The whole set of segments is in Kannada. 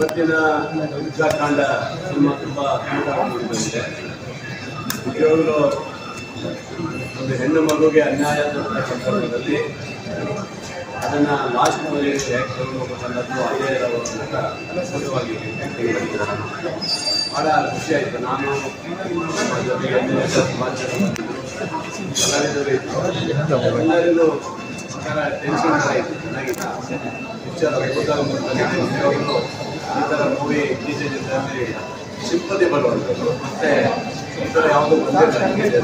ಇವತ್ತಿನ ಯುದ್ಧಕಾಂಡ ಸಿನಿಮಾ ತುಂಬ ಅದ್ಭುತವಾಗಿ ಬಂದಿದೆ ಒಂದು ಹೆಣ್ಣು ಮಗುಗೆ ಅನ್ಯಾಯ ಸಂದರ್ಭದಲ್ಲಿ ಅದನ್ನು ಲಾಸ್ಟ್ನಲ್ಲಿ ಹೇಗೆ ತಗೊಂಡು ಅದೇ ಅದ್ಭುತವಾಗಿ. ಭಾಳ ಖುಷಿ ಆಯಿತು ನಾನು ನಮ್ಮ ಜೊತೆಗೆ. ಕಲಾವಿದರು ಇದ್ರು. ಎಲ್ಲರಿಗೂ ಒಂಥರ ಟೆನ್ಷನ್ ಆಯಿತು ಇತ್ತು ಚೆನ್ನಾಗಿತ್ತು ಈ ಥರ ಮೂವಿ ಇತ್ತೀಚಿನ ದಿನದಲ್ಲಿ ಸಿಂಪತಿ ಬರುವಂಥದ್ದು ಮತ್ತೆ ಈ ಥರ ಯಾವುದೋ ಒಂದೇ ಬಂದಿದೆ.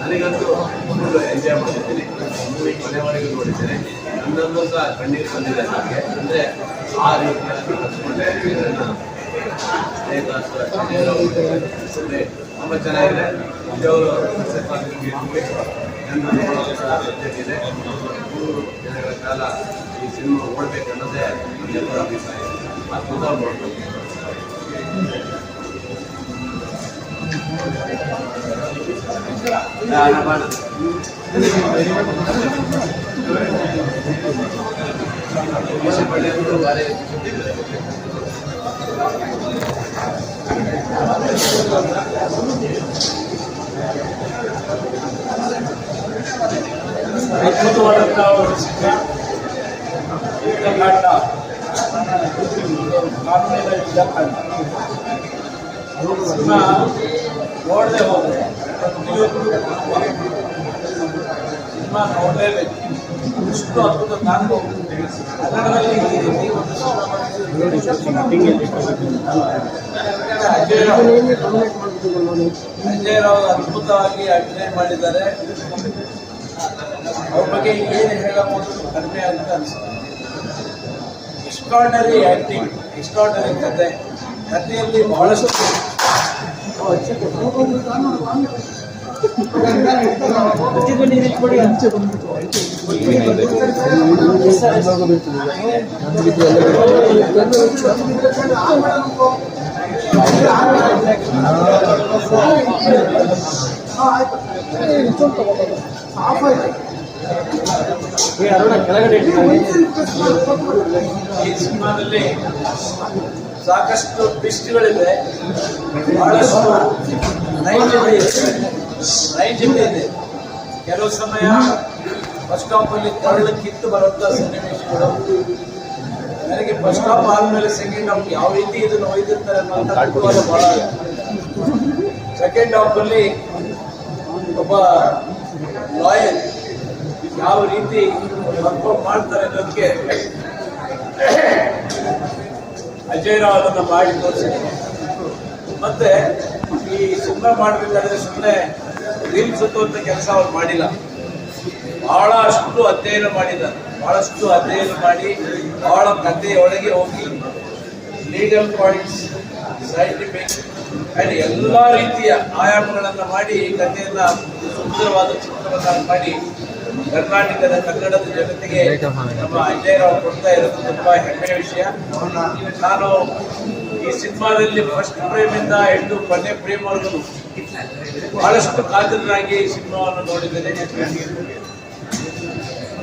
ನನಗಂತೂ ಫುಲ್ ಎಂಜಾಯ್ ಮಾಡಿದ್ದೀನಿ ಮೂವಿ ಕೊನೆವರೆಗೂ ನೋಡಿದ್ದೇನೆ. ನನ್ನ ಸಹ ಕಣ್ಣೀರು ಬಂದಿದೆ ನನಗೆ ಅಂದರೆ ಆ ರೀತಿಯಾಗಿ ಸ್ನೇಹಿತರ ತುಂಬ ಚೆನ್ನಾಗಿದೆ ನಿಜವರು ಸಕ್ಸಸ್ ಆಗಿದ್ದೀವಿ ನನ್ನ ಅನುಭವ ಸಹ ಜೊತೆಗಿದೆ ಮೂರು ದಿನಗಳ ಕಾಲ ಈ ಸಿನಿಮಾ ಓಡಬೇಕನ್ನೋದೇ ಎಲ್ಲರ ಅಭಿಪ್ರಾಯ ಅದ್ಭುತ ನೋಡ್ಬೋದು ನೋಡದೆ ಹೋದರೆ ಪ್ರತಿಯೊಬ್ಬರು ಸಿನಿಮಾ ನೋಡಲೇಬೇಕು ಇಷ್ಟು ಕನ್ನಡದಲ್ಲಿ ಅದ್ಭುತವಾಗಿ ಅಭಿನಯ ಮಾಡಿದ್ದಾರೆ. ಅವ್ರ ಬಗ್ಗೆ ಏನು ಹೇಳಬಹುದು ಕಡಿಮೆ ಅಂತ ಅನಿಸುತ್ತೆ. ಎಕ್ಸ್ಟ್ರಾರ್ಡನರಿ ಆ್ಯಕ್ಟಿಂಗ್ ಎಕ್ಸ್ಟ್ರಾರ್ಡನರಿ ಕತೆ. ಕಥೆಯಲ್ಲಿ ಬಹಳಷ್ಟು ಈ ಸಿನಿಮಾದಲ್ಲಿ ಸಾಕಷ್ಟು ಟ್ವಿಸ್ಟ್ಗಳಿದೆ ಬಹಳಷ್ಟು ನೈಜತೆ ಇದೆ ಕೆಲವು ಸಮಯ ಬಸ್ ಸ್ಟಾಪಲ್ಲಿ ಕರಳು ಕಿತ್ತು ಬರುವಂಥ ಸನ್ನಿವೇಶಗಳು ನನಗೆ ಬಸ್ ಸ್ಟಾಪ್ ಆದಮೇಲೆ ಸೆಕೆಂಡ್ ಹಾಫ್ ಯಾವ ರೀತಿ ಇದನ್ನು ಒಯ್ದಿರ್ತಾರೆ ಅನ್ನೋಂಥ ಕುತೂಹಲ ಬಹಳ ಸೆಕೆಂಡ್ ಹಾಫಲ್ಲಿ ಒಬ್ಬ ಲಾಯರ್ ಯಾವ ರೀತಿ ಪರ್ಫಾರ್ಮ್ ಮಾಡ್ತಾರೆ ಅನ್ನೋದಕ್ಕೆ ಅಜಯ್ ರಾವ್ ಅದನ್ನು ಮಾಡಿ ತೋರಿಸಿದ್ರು. ಮತ್ತೆ ಈ ಸುಮ್ಮನೆ ಮಾಡಬೇಕಾದ್ರೆ ಸುಮ್ಮನೆ ಸುತ್ತುವಂಥ ಕೆಲಸ ಅವ್ರು ಮಾಡಿಲ್ಲ. ಬಹಳಷ್ಟು ಅಧ್ಯಯನ ಮಾಡಿದ್ದಾರೆ ಬಹಳಷ್ಟು ಅಧ್ಯಯನ ಮಾಡಿ ಬಹಳ ಕಥೆಯೊಳಗೆ ಹೋಗಿ ಲೀಗಲ್ ಪಾಯಿಂಟ್ಸ್ ಸೈಂಟಿಫಿಕ್ ಆ್ಯಂಡ್ ಎಲ್ಲ ರೀತಿಯ ಆಯಾಮಗಳನ್ನು ಮಾಡಿ ಈ ಕಥೆಯನ್ನು ಸುಂದರವಾದ ಚಿತ್ರವನ್ನು ಮಾಡಿ ಕರ್ನಾಟಕದ ಕನ್ನಡದ ಜಗತ್ತಿಗೆ ನಮ್ಮ ಅಜಯರಾವ್ ಕೊಡ್ತಾ ಇರೋದು ತುಂಬಾ ಹೆಮ್ಮೆಯ ವಿಷಯ. ನಾನು ಈ ಸಿನಿಮಾದಲ್ಲಿ ಫಸ್ಟ್ ಪ್ರೇಮಿಂದ ಹಿಡಿದು ಕೊನೆ ಪ್ರೇಮವರೆಗೂ ಬಹಳಷ್ಟು ಕಾತರರಾಗಿ ಸಿನಿಮಾವನ್ನು ನೋಡಿದ್ದೇನೆ.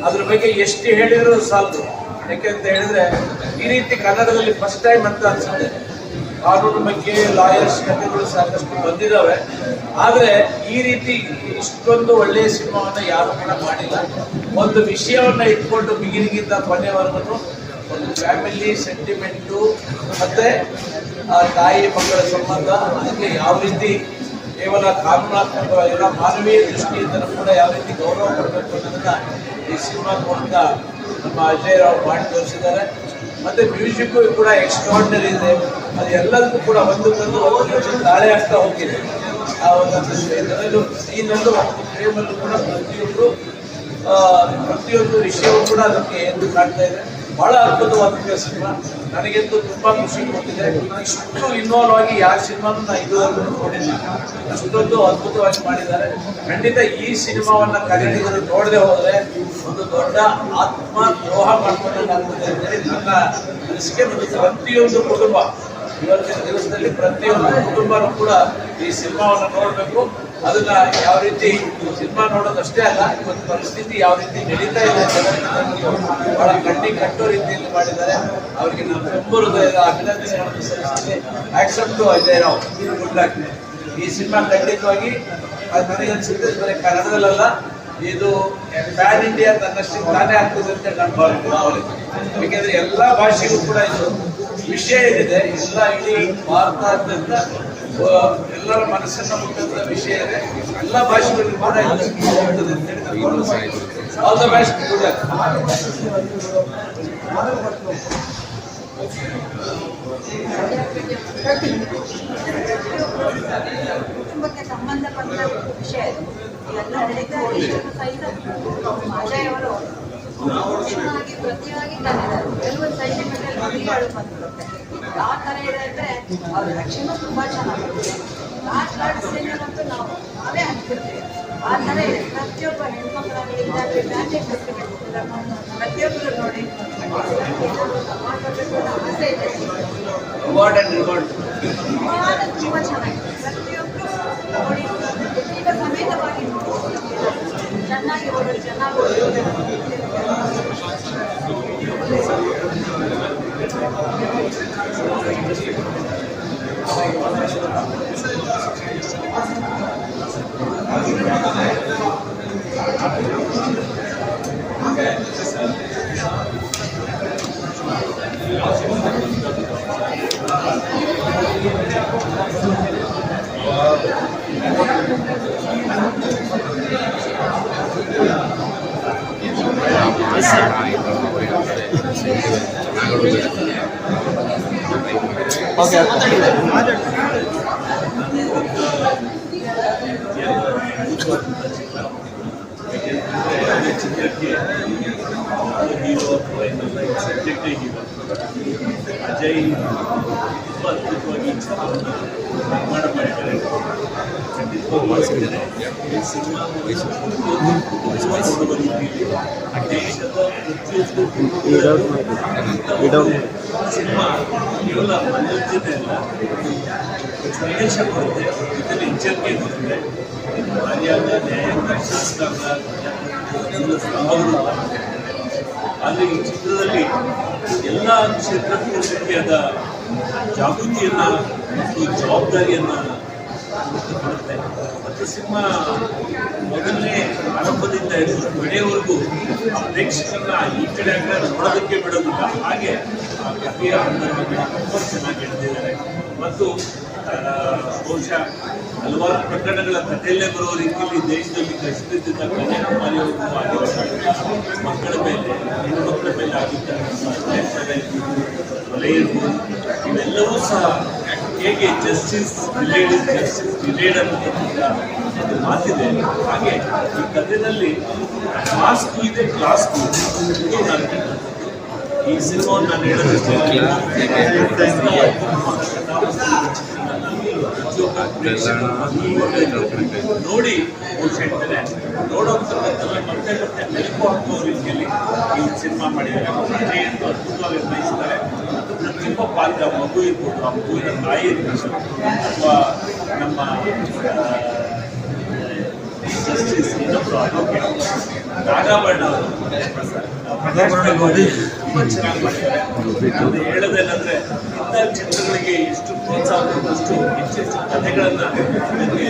ಅದ್ರ ಬಗ್ಗೆ ಎಷ್ಟು ಹೇಳಿದ್ರು ಸಾಲದು. ಯಾಕೆಂತ ಹೇಳಿದ್ರೆ, ಈ ರೀತಿ ಕನ್ನಡದಲ್ಲಿ ಫಸ್ಟ್ ಟೈಮ್ ಅಂತ ಅನ್ಸುತ್ತೆ. ಕಾನೂನು ಬಗ್ಗೆ ಲಾಯರ್ಸ್ ಕಥೆಗಳು ಸಾಕಷ್ಟು ಬಂದಿದ್ದಾವೆ ಆದರೆ ಈ ರೀತಿ ಇಷ್ಟೊಂದು ಒಳ್ಳೆಯ ಸಿನಿಮಾವನ್ನು ಯಾರು ಕೂಡ ಮಾಡಿಲ್ಲ. ಒಂದು ವಿಷಯವನ್ನ ಇಟ್ಕೊಂಡು ಬಿಗಿನಿಗಿಂತ ಕೊನೆವರೆಗೂ ಒಂದು ಫ್ಯಾಮಿಲಿ ಸೆಂಟಿಮೆಂಟು ಮತ್ತೆ ಆ ತಾಯಿ ಮಕ್ಕಳ ಸಂಬಂಧ ಅದಕ್ಕೆ ಯಾವ ರೀತಿ ಕೇವಲ ಕಾನೂನಾತ್ಮಕವಾಗಿಲ್ಲ ಮಾನವೀಯ ದೃಷ್ಟಿಯಿಂದ ಕೂಡ ಯಾವ ರೀತಿ ಗೌರವ ಕೊಡಬೇಕು ಅನ್ನೋದನ್ನ ಈ ಸಿನಿಮಾ ಮೂಲಕ ನಮ್ಮ ಅಜಯ್ ರಾವ್ ಮಾಡಿ ತೋರಿಸಿದ್ದಾರೆ. ಮತ್ತೆ ಮ್ಯೂಸಿಕ್ ಕೂಡ ಎಕ್ಸ್ಟ್ರಾರ್ಡಿನರಿ ಇದೆ. ಅದು ಎಲ್ಲದಕ್ಕೂ ಕೂಡ ಒಂದಕ್ಕೊಂದು ಒಂದು ತಾಳೆ ಆಗ್ತಾ ಹೋಗಿದೆ. ಆ ಒಂದೊಂದು ಇದರಲ್ಲೂ ಸೀನಲ್ಲೂ ಒಂದು ಫ್ರೇಮಲ್ಲೂ ಕೂಡ ಪ್ರತಿಯೊಂದು ಪ್ರತಿಯೊಂದು ವಿಷಯವೂ ಕೂಡ ಅದಕ್ಕೆ ಎಂದು ಕಾಣ್ತಾ ಇದೆ. ಬಹಳ ಅದ್ಭುತವಾದ ಸಿನಿಮಾ. ನನಗೆಂದು ತುಂಬಾ ಖುಷಿ ಕೊಟ್ಟಿದೆ. ಇಷ್ಟು ಇನ್ವಾಲ್ವ್ ಆಗಿ ಯಾವ ಸಿನಿಮಾನು ನಾನು ಇದುವರೆಗೂ ನೋಡಿಲ್ಲ. ಅಷ್ಟೊಂದು ಅದ್ಭುತವಾಗಿ ಮಾಡಿದ್ದಾರೆ. ಖಂಡಿತ ಈ ಸಿನಿಮಾವನ್ನ ಕನ್ನಡಿಗರು ನೋಡದೆ ಹೋದ್ರೆ ಒಂದು ದೊಡ್ಡ ಆತ್ಮ ದ್ರೋಹ ಮಾಡ್ಕೊಂಡಾಗ್ತದೆ ಅಂತೇಳಿ ನನ್ನ ಅನಿಸಿಕೆ. ಮತ್ತು ಪ್ರತಿಯೊಂದು ಕುಟುಂಬ, ಇವತ್ತಿನ ದಿವಸದಲ್ಲಿ ಪ್ರತಿಯೊಂದು ಕುಟುಂಬನೂ ಕೂಡ ಈ ಸಿನಿಮಾವನ್ನು ನೋಡಬೇಕು. ಅದನ್ನ ಯಾವ ರೀತಿ ಸಿನಿಮಾ ನೋಡೋದಷ್ಟೇ ಅಲ್ಲ ಇವತ್ತು ಪರಿಸ್ಥಿತಿ ಯಾವ ರೀತಿ ನಡೀತಾ ಇದೆ ಬಹಳ ಕಣ್ಣಿ ಕಟ್ಟೋ ರೀತಿಯಲ್ಲಿ ಮಾಡಿದ್ದಾರೆ. ಅವರಿಗೆ ನಾವು ತುಂಬ ಅಭಿನಂದನೆಗಳನ್ನು ಸಲ್ಲಿಸ್ತೀನಿ ಆಕ್ಸೆಪ್ಟ್ ಈ ಸಿನಿಮಾ ಖಂಡಿತವಾಗಿ ಅದು ನನಗೆ ಬರೀ ಕನ್ನಡದಲ್ಲ ಇದು ಪ್ಯಾನ್ ಇಂಡಿಯಾ ತನ್ನಷ್ಟು ತಾನೇ ಆಗ್ತದೆ ಅಂತ ನಾನು ಭಾವನೆ ಯಾಕೆಂದ್ರೆ ಎಲ್ಲಾ ಭಾಷೆಗೂ ಕೂಡ ಇದು ವಿಷಯ ಏನಿದೆ ಎಲ್ಲ ಇಡೀ ಆ, ಎಲ್ಲರ ಮನಸ್ಸನ್ನ ಮುಟ್ಟಂತ ವಿಷಯ ಇದೆ. ಎಲ್ಲ ಭಾಷೆಗಳಲ್ಲಿ ಕೂಡ ಆಲ್ ದ ಬೆಸ್ಟ್ ಕುಟುಂಬಕ್ಕೆ ಸಂಬಂಧಪಟ್ಟ ವಿಷಯ ಇದು. ಎಲ್ಲ ನಡೀತಾ ಸಹಿತ ಪ್ರತಿಯಾಗಿ ತಂದಿದ್ದಾರೆ ಕೆಲವೊಂದು ಸೈನಿಕರಲ್ಲಿ ಮದುವೆಗಳು ಬಂದಿರುತ್ತೆ ಯಾವ ಥರ ಇದೆ ಅಂದರೆ ಅವ್ರ ರಕ್ಷಣೆ ತುಂಬ ಚೆನ್ನಾಗಿದೆ ಲಾಸ್ಟ್ ಲಾಸ್ಟ್ ಸೀನಿಯರಂತೂ ನಾವು ನಾವೇ ಹಂಚ್ಬಿಡ್ತೀವಿ ಆ ಥರ ಇದೆ. ಪ್ರತಿಯೊಬ್ಬ ಹೆಣ್ಮಕ್ಳಾಗಲಿ ಇದಾಗಲಿ ಬ್ಯಾಂಡೇಜ್ ಪ್ರತಿಯೊಬ್ಬರು ನೋಡಿ ಆಸೆ ಇದೆ ತುಂಬಾ ಚೆನ್ನಾಗಿದೆ. ಪ್ರತಿಯೊಬ್ಬರು ನೋಡಿ ಈಗ ಸಮೇತವಾಗಿ ಚೆನ್ನಾಗಿ ಓಡೋದು ಚೆನ್ನಾಗಿ ಓಡೋದು. ಹೀರೋ ಅಥವಾ ಇನ್ನೊಂದು ಸಬ್ಜೆಕ್ಟೇ ಹೀರೋ ಅಜಯ್ ತುಂಬ ಅದ್ಭುತವಾಗಿ ನಿರ್ಮಾಣ ಮಾಡಿದ್ದಾರೆ ಖಂಡಿತವಾಗಿ ಈ ಸಿನಿಮಾ ಕುಟುಂಬ ನೋಡುವ ರೀತಿಯಲ್ಲಿ ದೇಶದ ಪ್ರತಿಯೊಂದು ಸಿನಿಮಾ ಕೇವಲ ಮನೋರಂಜನೆ ಸಂದೇಶ ಕೊಡುತ್ತೆ ಇದರಲ್ಲಿ ಎಚ್ಚರಿಕೆ ಬರುತ್ತೆ ಮರ್ಯಾದ ನ್ಯಾಯಾಂಗ ಸ್ತಂಭಗಳು ಆದರೆ ಈ ಚಿತ್ರದಲ್ಲಿ ಎಲ್ಲ ಕ್ಷೇತ್ರಕ್ಕೂ ರೀತಿಯಾದ ಜಾಗೃತಿಯನ್ನ ಮತ್ತು ಜವಾಬ್ದಾರಿಯನ್ನ ಕೊಡುತ್ತೆ ಮತ್ತು ಸಿನಿಮಾ ಮೊದಲನೇ ಆರಂಭದಿಂದ ಹಿಡಿದು ಕೊನೆಯವರೆಗೂ ಆ ಪ್ರೇಕ್ಷಕರನ್ನ ಈ ಕಡೆ ನೋಡೋದಕ್ಕೆ ಬಿಡೋದಿಲ್ಲ. ಹಾಗೆ ಆ ಕಥೆಯ ಚೆನ್ನಾಗಿ ಹೇಳ್ತಿದ್ದಾರೆ. ಮತ್ತು ಬಹುಶಃ ಹಲವಾರು ಪ್ರಕರಣಗಳ ಕಥೆಯಲ್ಲೇ ಬರುವ ರೀತಿಯಲ್ಲಿ ದೇಶದಲ್ಲಿ ಕನ್ಯಾಕುಮಾರಿಯವರೆಗೂ ಆಗಿರುವ ಮಕ್ಕಳ ಮೇಲೆ ಹೆಣ್ಣುಮಕ್ಕಳ ಮೇಲೆ ಆಗಿರ್ತಕ್ಕಂಥ ಕೊಲೆ ಇವೆಲ್ಲವೂ ಸಹ ಹೇಗೆ ಜಸ್ಟಿಸ್ ಡಿಲೇಡ್ ಜಸ್ಟಿಸ್ ಡಿಲೇಡ್ ಅನ್ನೋದಕ್ಕಿಂತ ಮಾತಿದೆ ಹಾಗೆ ಈ ಕಥೆಯಲ್ಲಿ ಕ್ಲಾಸ್ಗೂ ಇದೆ ಕ್ಲಾಸ್ಗೂ ಇದೆ. ಈ ನೋಡಿ ಹೇಳ್ತಾರೆ ರೀತಿಯಲ್ಲಿ ಈ ಸಿನಿಮಾ ಮಾಡಿದ್ದಾರೆ. ಅಂತ ಅದ್ಭುತವಾಗಿ ನಿರ್ವಹಿಸಿದ್ದಾರೆ ಪ್ರತಿಯೊಬ್ಬ ಪಾತ್ರ ಮಗು ಇರ್ಬೋದು, ಆ ಮಗುವಿನ ತಾಯಿ ಇರ್ಬೋದು, ಅಥವಾ ನಮ್ಮ ಜಸ್ಟಿಸ್ ನಾಗಾಭರಣ ಅವರು ತುಂಬ ಚೆನ್ನಾಗಿ ಮಾಡಿದ್ದಾರೆ ನಾನು ಹೇಳೋದೇನಂದ್ರೆ ಇಂಥ ಚಿತ್ರಗಳಿಗೆ ಎಷ್ಟು ಪ್ರೋತ್ಸಾಹ ಕೊಟ್ಟಷ್ಟು ಹೆಚ್ಚೆಚ್ಚು ಕಥೆಗಳನ್ನ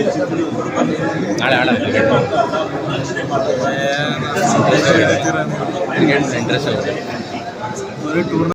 ಚಿತ್ರಗಳು ಕೊಡಬಾರ್ದು.